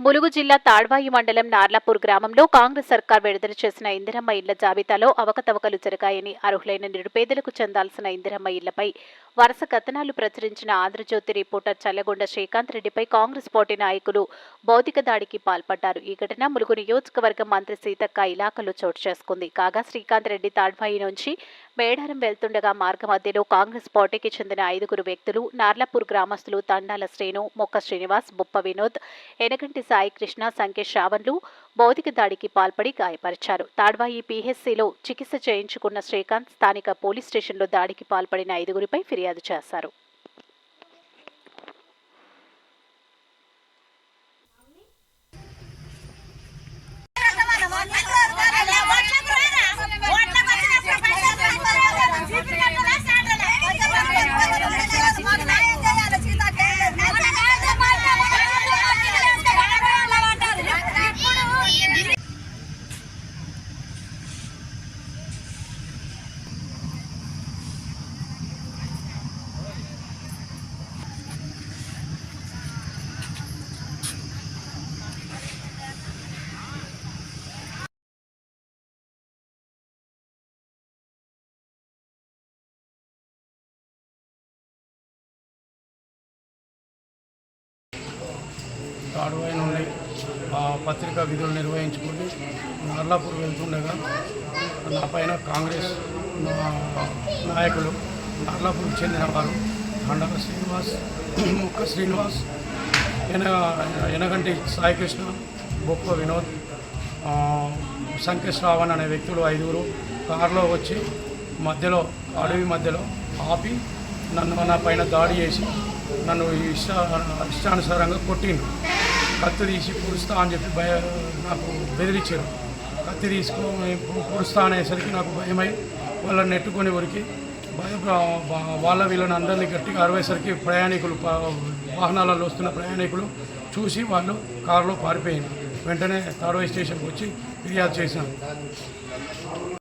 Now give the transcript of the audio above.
ములుగు జిల్లా తాడ్వాయి మండలం నార్లాపూర్ గ్రామంలో కాంగ్రెస్ సర్కార్ విడుదల చేసిన ఇందిరమ్మ ఇళ్ళ జాబితాలో అవకతవకలు జరిగాయని అర్హులైన నిరుపేదలకు చెందాల్సిన ఇందిరమ్మ ఇళ్ళపై వరుస కథనాలు ప్రచురించిన ఆంధ్రజ్యోతి రిపోర్టర్ చల్లగొండ శ్రీకాంత్ రెడ్డిపై కాంగ్రెస్ పార్టీ నాయకులు భౌతిక దాడికి పాల్పడ్డారు. ఈ ఘటన ములుగు నియోజకవర్గం మంత్రి సీతక్క ఇలాకాలో చోటు చేసుకుంది. కాగా శ్రీకాంత్ రెడ్డి తాడ్వాయి నుంచి మేడారం వెళ్తుండగా మార్గ మధ్యలో కాంగ్రెస్ పార్టీకి చెందిన ఐదుగురు వ్యక్తులు నార్లాపూర్ గ్రామస్తులు తండాల శ్రేణు మొక్క శ్రీనివాస్ బుప్ప వినోద్ ఎనగంటి సాయి కృష్ణ సంకేష్ శ్రావణ్లు భౌతిక దాడికి పాల్పడి గాయపరిచారు. తాడ్వాయి పీహెచ్సీలో చికిత్స చేయించుకున్న శ్రీకాంత్ స్థానిక పోలీస్ స్టేషన్లో దాడికి పాల్పడిన ఐదుగురిపై ఫిర్యాదు చేశారు. తాడువై నుండి ఆ పత్రికా విధులు నిర్వహించుకుని నర్లాపూర్ వెళ్తుండగా నా పైన కాంగ్రెస్ నా- నాయకులు నర్లాపూర్కి చెందిన వారు దండాల శ్రీనివాస్ ముక్క శ్రీనివాస్ ఎన ఎనగంటి సాయికృష్ణ బొప్ప వినోద్ ఆ, రావణ్ అనే వ్యక్తులు ఐదుగురు కారులో వచ్చి మధ్యలో అడవి మధ్యలో ఆపి నన్ను నా పైన దాడి చేసి నన్ను ఇష్ట ఇష్టానుసారంగా కొట్టిండు కత్తి తీసి పుడుస్తా అని చెప్పి భయ నాకు బెదిరించారు. కత్తి తీసుకొని పు- అనేసరికి నాకు భయమై వాళ్ళని నెట్టుకొని వరికి భయ వాళ్ళ వీళ్ళని అందరినీ గట్టిగా అరవేసరికి ప్రయాణికులు వాహనాలలో వస్తున్న ప్రయాణికులు చూసి వాళ్ళు కారులో పారిపోయింది వెంటనే తాడవై స్టేషన్కి వచ్చి ఫిర్యాదు చేశాను